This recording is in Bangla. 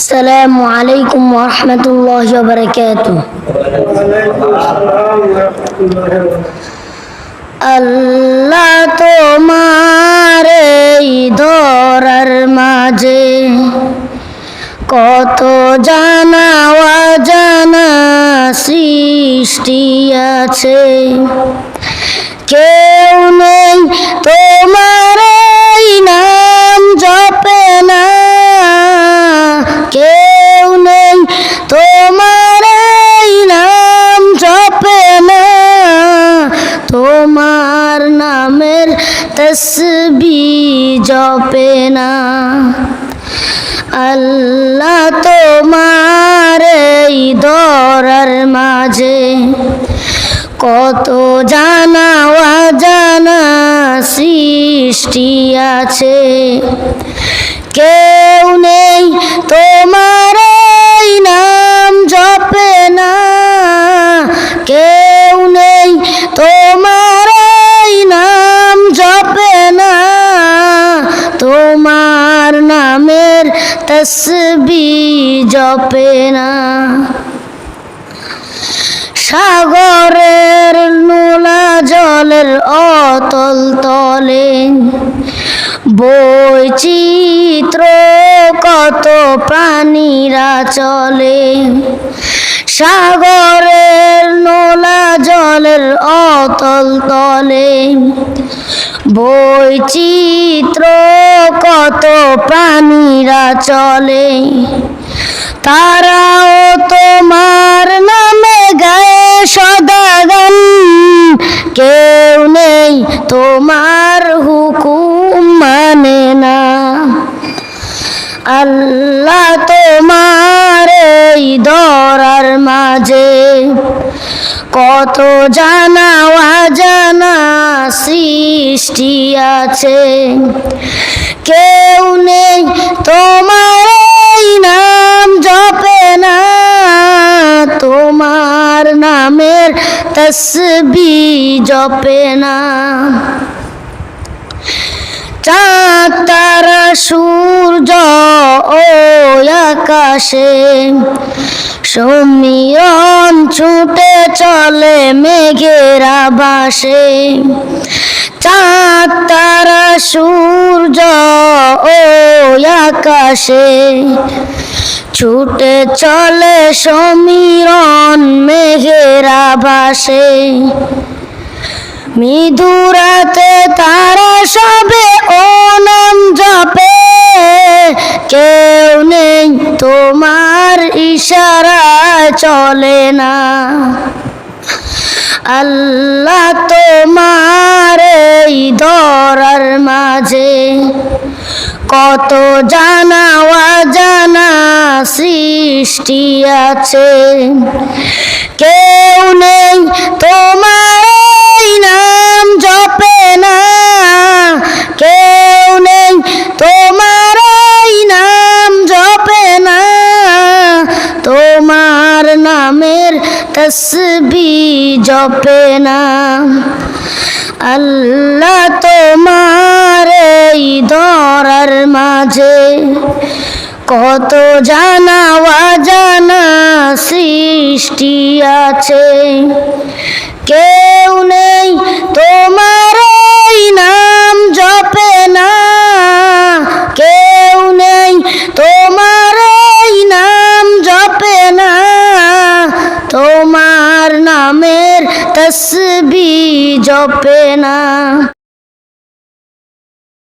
السلام عليكم ورحمة الله وبركاته আল্লাহ তোমার এই ধরার মাঝে কত জানা জানা সৃষ্টি আছে কেউ তসবি জপে না। আল্লাহ তোমার এই দরার মাঝে কত জানা জানা সৃষ্টি আছে। কেউ নেই তোমার তসবি জপে না। সাগরের নোলা জলের অতল তলে। বৈচিত্র কত প্রাণীরা চলে। সাগরের নোলা জলের অতল তলে। বৈচিত্র চলে। তারাও তোমার নামে গায়ে সদাগান কেউ নেই তোমার হুকুম মানে না। আল্লাহ তোমার এই দরার মাঝে কত জানা জানা সৃষ্টি আছে। কেউ নেই তসবি জপে না। চাঁদ, তারা, সূর্য ও আকাশে সমীরণ ছুটে চলে মেঘের আবাসে চাঁদ, তারা, সূর্য ও আকাশে ছুটে চলে সমীরণ মেঘের আবাসে মৃদুরাতে তারা সবে ও নাম কেউ নেই তোমার ইশারা চলে না। আল্লাহ তোমার কত জানা জানা সৃষ্টি আছে। কেউ নেই তোমার নাম জপে না। কেউ নেই তোমার নাম জপে না। তোমার নামের তসবি জপে না। আল্লাহ তোমার কত জানা সৃষ্টি আছে। কেউ নেই তোমার নাম জপে না। কেউ নেই তোমার নাম জপে না। তোমার নামের তসবি জপে না।